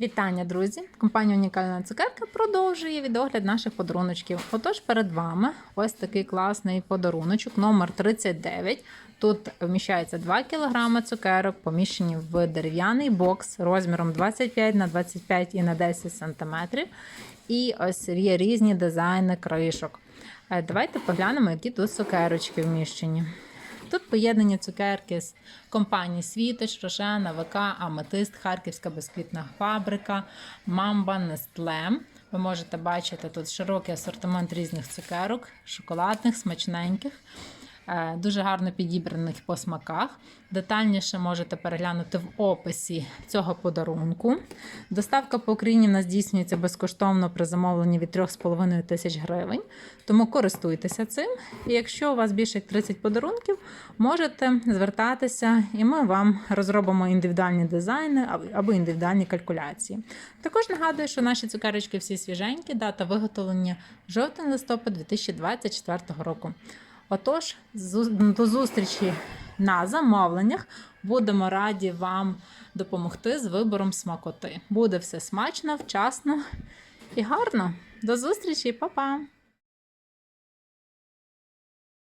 Вітання, друзі! Компанія Унікальна цукерка продовжує відогляд наших подаруночків. Отож, перед вами ось такий класний подаруночок, номер 39. Тут вміщається 2 кг цукерок, поміщені в дерев'яний бокс розміром 25 на 25 і на 10 см. І ось є різні дизайни кришок. Е, Давайте поглянемо, які тут цукерочки вміщені. Тут поєднані цукерки з компаній Світоч, Рошена, ВК, Аметист, Харківська безквітна фабрика, Мамба, Нестле. Ви можете бачити тут широкий асортимент різних цукерок, шоколадних, смачненьких, дуже гарно підібраних по смаках. Детальніше можете переглянути в описі цього подарунку. Доставка по Україні в нас здійснюється безкоштовно при замовленні від 3,5 тисяч гривень. Тому користуйтеся цим. І якщо у вас більше як 30 подарунків, можете звертатися, і ми вам розробимо індивідуальні дизайни або- індивідуальні калькуляції. Також нагадую, що наші цукерочки всі свіженькі, дата виготовлення жовтень-листопад 2024 року. Отож, до зустрічі на замовленнях. Будемо раді вам допомогти з вибором смакоти. Буде все смачно, вчасно і гарно. До зустрічі, па-па!